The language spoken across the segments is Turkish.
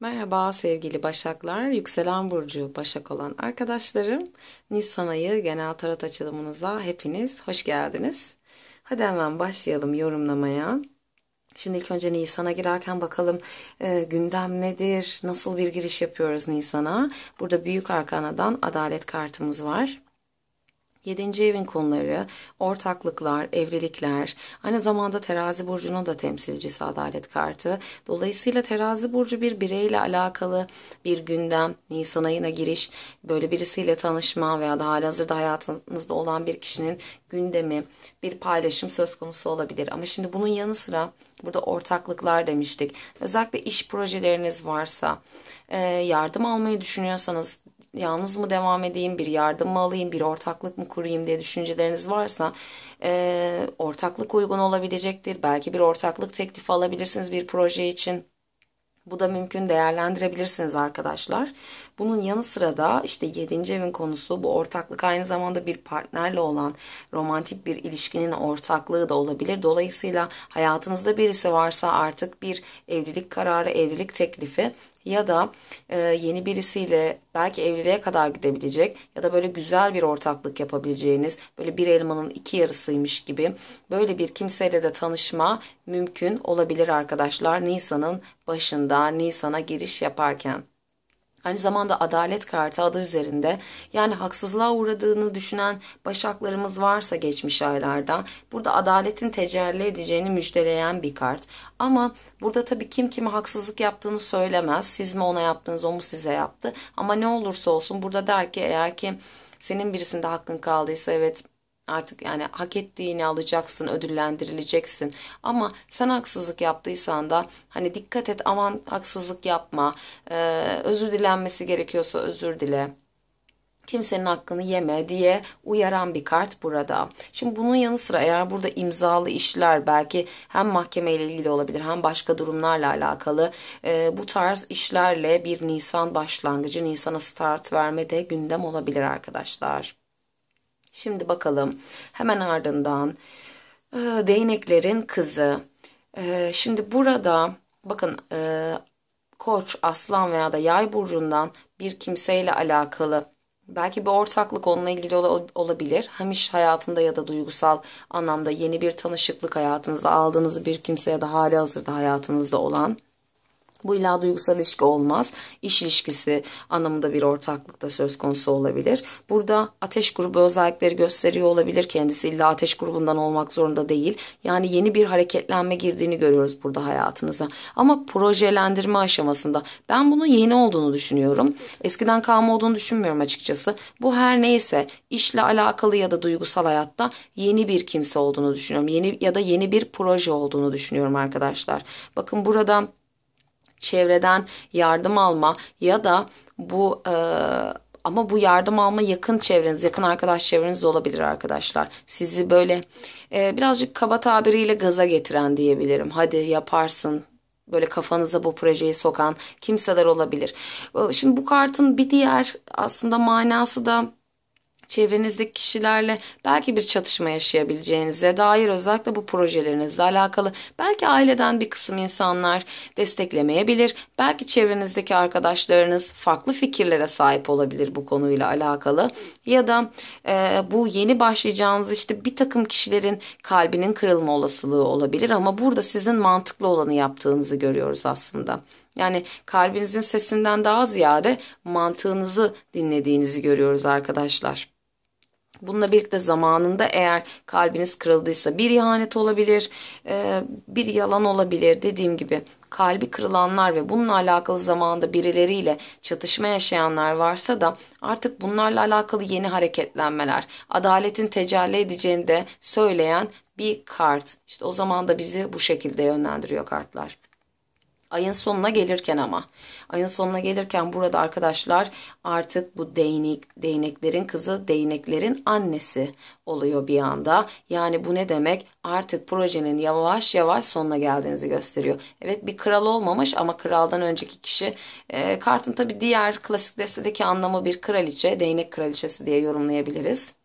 Merhaba sevgili Başaklar, yükselen burcu Başak olan arkadaşlarım. Nisan ayı genel tarot açılımınıza hepiniz hoş geldiniz. Hadi hemen başlayalım yorumlamaya. Şimdi ilk önce Nisan'a girerken bakalım e, gündem nedir, nasıl bir giriş yapıyoruz Nisan'a. Burada Büyük Arkana'dan Adalet kartımız var. Yedinci evin konuları, ortaklıklar, evlilikler, aynı zamanda terazi burcunun da temsilcisi adalet kartı. Dolayısıyla terazi burcu bir bireyle alakalı bir gündem, Nisan ayına giriş, böyle birisiyle tanışma veya da halihazırda hayatınızda olan bir kişinin gündemi, bir paylaşım söz konusu olabilir. Ama şimdi bunun yanı sıra burada ortaklıklar demiştik. Özellikle iş projeleriniz varsa, yardım almayı düşünüyorsanız yalnız mı devam edeyim, bir yardım mı alayım, bir ortaklık mı kurayım diye düşünceleriniz varsa e, ortaklık uygun olabilecektir. Belki bir ortaklık teklifi alabilirsiniz bir proje için. Bu da mümkün değerlendirebilirsiniz arkadaşlar. Bunun yanı sıra da işte 7. evin konusu bu ortaklık aynı zamanda bir partnerle olan romantik bir ilişkinin ortaklığı da olabilir. Dolayısıyla hayatınızda birisi varsa artık bir evlilik kararı, evlilik teklifi ya da e, yeni birisiyle belki evliliğe kadar gidebilecek ya da böyle güzel bir ortaklık yapabileceğiniz böyle bir elmanın iki yarısıymış gibi böyle bir kimseyle de tanışma mümkün olabilir arkadaşlar Nisan'ın başında Nisan'a giriş yaparken. Aynı zamanda adalet kartı adı üzerinde yani haksızlığa uğradığını düşünen başaklarımız varsa geçmiş aylarda burada adaletin tecelli edeceğini müjdeleyen bir kart. Ama burada tabii kim kime haksızlık yaptığını söylemez. Siz mi ona yaptınız o mu size yaptı. Ama ne olursa olsun burada der ki eğer ki senin birisinde hakkın kaldıysa evet Artık yani hak ettiğini alacaksın, ödüllendirileceksin. Ama sen haksızlık yaptıysan da hani dikkat et aman haksızlık yapma. Ee, özür dilenmesi gerekiyorsa özür dile kimsenin hakkını yeme diye uyaran bir kart burada. Şimdi bunun yanı sıra eğer burada imzalı işler belki hem mahkemeyle ilgili olabilir hem başka durumlarla alakalı e, bu tarz işlerle bir Nisan başlangıcı Nisan'a start verme de gündem olabilir arkadaşlar. Şimdi bakalım hemen ardından e, değneklerin kızı. E, şimdi burada bakın e, koç, aslan veya da yay burcundan bir kimseyle alakalı belki bir ortaklık onunla ilgili ol olabilir. Hem iş hayatında ya da duygusal anlamda yeni bir tanışıklık hayatınızda aldığınız bir kimse ya da hali hazırda hayatınızda olan bu illa duygusal ilişki olmaz. İş ilişkisi anlamında bir ortaklık da söz konusu olabilir. Burada ateş grubu özellikleri gösteriyor olabilir. Kendisi illa ateş grubundan olmak zorunda değil. Yani yeni bir hareketlenme girdiğini görüyoruz burada hayatınıza. Ama projelendirme aşamasında ben bunun yeni olduğunu düşünüyorum. Eskiden kalma olduğunu düşünmüyorum açıkçası. Bu her neyse işle alakalı ya da duygusal hayatta yeni bir kimse olduğunu düşünüyorum. Yeni ya da yeni bir proje olduğunu düşünüyorum arkadaşlar. Bakın burada çevreden yardım alma ya da bu e, ama bu yardım alma yakın çevreniz, yakın arkadaş çevreniz olabilir arkadaşlar. Sizi böyle e, birazcık kaba tabiriyle gaza getiren diyebilirim. Hadi yaparsın, böyle kafanıza bu projeyi sokan kimseler olabilir. Şimdi bu kartın bir diğer aslında manası da çevrenizdeki kişilerle belki bir çatışma yaşayabileceğinize dair özellikle bu projelerinizle alakalı belki aileden bir kısım insanlar desteklemeyebilir. Belki çevrenizdeki arkadaşlarınız farklı fikirlere sahip olabilir bu konuyla alakalı. Ya da e, bu yeni başlayacağınız işte bir takım kişilerin kalbinin kırılma olasılığı olabilir ama burada sizin mantıklı olanı yaptığınızı görüyoruz aslında. Yani kalbinizin sesinden daha ziyade mantığınızı dinlediğinizi görüyoruz arkadaşlar. Bununla birlikte zamanında eğer kalbiniz kırıldıysa bir ihanet olabilir, e, bir yalan olabilir dediğim gibi kalbi kırılanlar ve bununla alakalı zamanda birileriyle çatışma yaşayanlar varsa da artık bunlarla alakalı yeni hareketlenmeler, adaletin tecelli edeceğini de söyleyen bir kart. İşte o zaman da bizi bu şekilde yönlendiriyor kartlar. Ayın sonuna gelirken ama ayın sonuna gelirken burada arkadaşlar artık bu değnek değneklerin kızı değneklerin annesi oluyor bir anda. Yani bu ne demek? Artık projenin yavaş yavaş sonuna geldiğinizi gösteriyor. Evet bir kral olmamış ama kraldan önceki kişi e, kartın tabi diğer klasik destedeki anlamı bir kraliçe, değnek kraliçesi diye yorumlayabiliriz.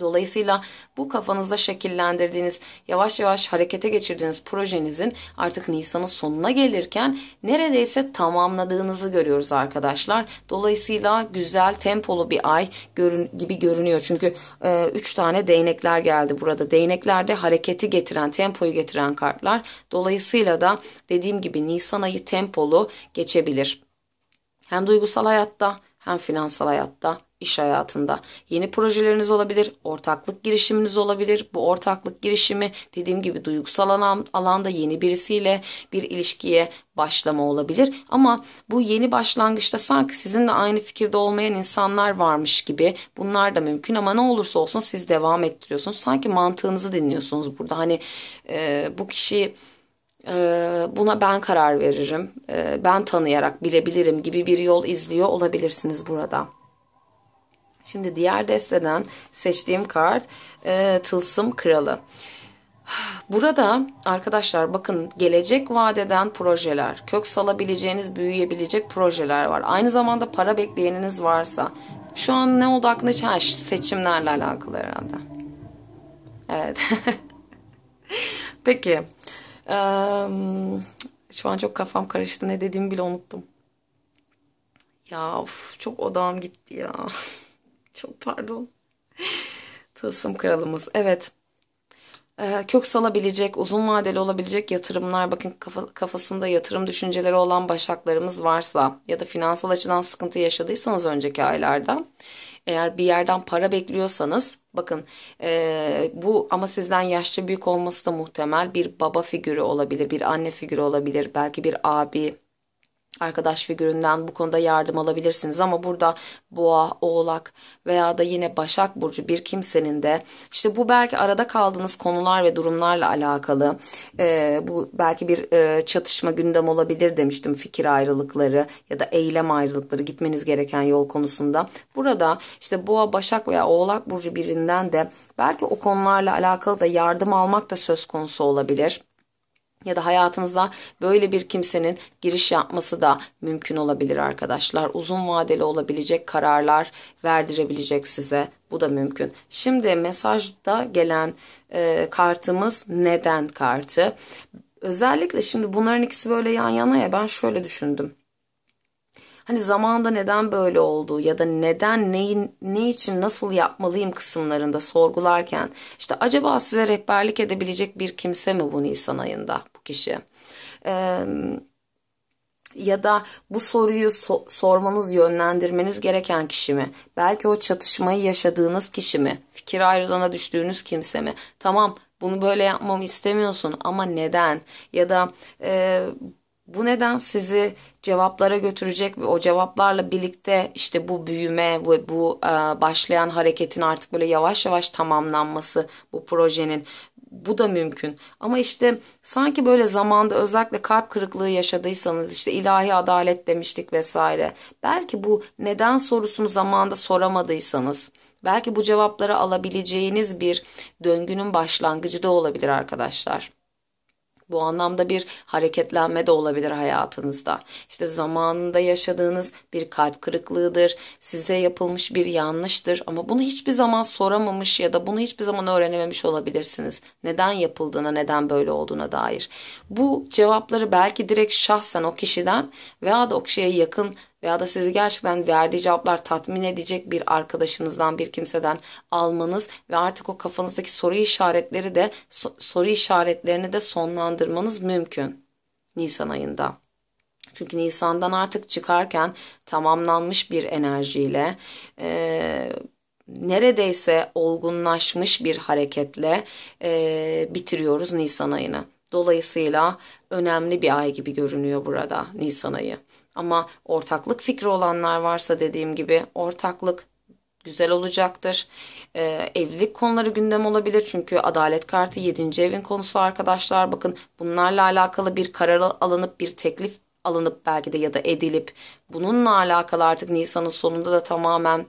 Dolayısıyla bu kafanızda şekillendirdiğiniz, yavaş yavaş harekete geçirdiğiniz projenizin artık Nisan'ın sonuna gelirken neredeyse tamamladığınızı görüyoruz arkadaşlar. Dolayısıyla güzel tempolu bir ay görün, gibi görünüyor. Çünkü 3 e, tane değnekler geldi burada. Değneklerde hareketi getiren, tempoyu getiren kartlar. Dolayısıyla da dediğim gibi Nisan ayı tempolu geçebilir. Hem duygusal hayatta hem finansal hayatta iş hayatında. Yeni projeleriniz olabilir, ortaklık girişiminiz olabilir. Bu ortaklık girişimi dediğim gibi duygusal alan, alanda yeni birisiyle bir ilişkiye başlama olabilir. Ama bu yeni başlangıçta sanki sizinle aynı fikirde olmayan insanlar varmış gibi bunlar da mümkün ama ne olursa olsun siz devam ettiriyorsunuz. Sanki mantığınızı dinliyorsunuz burada. Hani e, bu kişi buna ben karar veririm, ben tanıyarak bilebilirim gibi bir yol izliyor olabilirsiniz burada. Şimdi diğer desteden seçtiğim kart e, Tılsım Kralı. Burada arkadaşlar bakın gelecek vadeden projeler, kök salabileceğiniz, büyüyebilecek projeler var. Aynı zamanda para bekleyeniniz varsa şu an ne oldu aklında ha, seçimlerle alakalı herhalde. Evet. Peki. Ee, şu an çok kafam karıştı. Ne dediğimi bile unuttum. Ya of, çok odağım gitti ya. Çok pardon. Tılsım kralımız. Evet. Ee, kök salabilecek, uzun vadeli olabilecek yatırımlar, bakın kafa, kafasında yatırım düşünceleri olan başaklarımız varsa ya da finansal açıdan sıkıntı yaşadıysanız önceki aylarda, eğer bir yerden para bekliyorsanız, bakın e, bu ama sizden yaşça büyük olması da muhtemel bir baba figürü olabilir, bir anne figürü olabilir, belki bir abi, arkadaş figüründen bu konuda yardım alabilirsiniz. Ama burada boğa, oğlak veya da yine başak burcu bir kimsenin de işte bu belki arada kaldığınız konular ve durumlarla alakalı e, bu belki bir e, çatışma gündem olabilir demiştim. Fikir ayrılıkları ya da eylem ayrılıkları gitmeniz gereken yol konusunda. Burada işte boğa, başak veya oğlak burcu birinden de belki o konularla alakalı da yardım almak da söz konusu olabilir ya da hayatınıza böyle bir kimsenin giriş yapması da mümkün olabilir arkadaşlar. Uzun vadeli olabilecek kararlar verdirebilecek size. Bu da mümkün. Şimdi mesajda gelen e, kartımız neden kartı. Özellikle şimdi bunların ikisi böyle yan yana ya ben şöyle düşündüm hani zamanda neden böyle oldu ya da neden neyin ne için nasıl yapmalıyım kısımlarında sorgularken işte acaba size rehberlik edebilecek bir kimse mi bu Nisan ayında bu kişi? Ee, ya da bu soruyu so sormanız, yönlendirmeniz gereken kişi mi? Belki o çatışmayı yaşadığınız kişi mi? Fikir ayrılığına düştüğünüz kimse mi? Tamam bunu böyle yapmamı istemiyorsun ama neden? Ya da e, bu neden sizi cevaplara götürecek ve o cevaplarla birlikte işte bu büyüme ve bu e, başlayan hareketin artık böyle yavaş yavaş tamamlanması bu projenin bu da mümkün. Ama işte sanki böyle zamanda özellikle kalp kırıklığı yaşadıysanız işte ilahi adalet demiştik vesaire. Belki bu neden sorusunu zamanda soramadıysanız belki bu cevapları alabileceğiniz bir döngünün başlangıcı da olabilir arkadaşlar. Bu anlamda bir hareketlenme de olabilir hayatınızda. İşte zamanında yaşadığınız bir kalp kırıklığıdır, size yapılmış bir yanlıştır ama bunu hiçbir zaman soramamış ya da bunu hiçbir zaman öğrenememiş olabilirsiniz. Neden yapıldığına, neden böyle olduğuna dair. Bu cevapları belki direkt şahsen o kişiden veya da o kişiye yakın veya da sizi gerçekten verdiği cevaplar tatmin edecek bir arkadaşınızdan bir kimseden almanız ve artık o kafanızdaki soru işaretleri de soru işaretlerini de sonlandırmanız mümkün Nisan ayında. Çünkü Nisan'dan artık çıkarken tamamlanmış bir enerjiyle e, neredeyse olgunlaşmış bir hareketle e, bitiriyoruz Nisan ayını. Dolayısıyla önemli bir ay gibi görünüyor burada Nisan ayı. Ama ortaklık fikri olanlar varsa dediğim gibi ortaklık güzel olacaktır. Ee, evlilik konuları gündem olabilir çünkü adalet kartı 7. evin konusu arkadaşlar. Bakın bunlarla alakalı bir karar alınıp bir teklif alınıp belki de ya da edilip bununla alakalı artık Nisan'ın sonunda da tamamen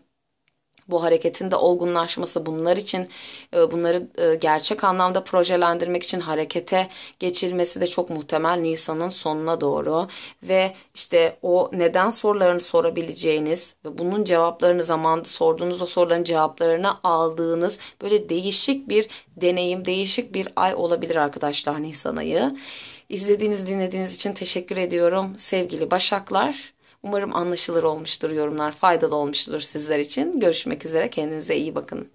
bu hareketin de olgunlaşması bunlar için e, bunları e, gerçek anlamda projelendirmek için harekete geçilmesi de çok muhtemel Nisan'ın sonuna doğru ve işte o neden sorularını sorabileceğiniz ve bunun cevaplarını zamanda sorduğunuz o soruların cevaplarını aldığınız böyle değişik bir deneyim, değişik bir ay olabilir arkadaşlar Nisan ayı. İzlediğiniz, dinlediğiniz için teşekkür ediyorum sevgili Başaklar. Umarım anlaşılır olmuştur yorumlar, faydalı olmuştur sizler için. Görüşmek üzere, kendinize iyi bakın.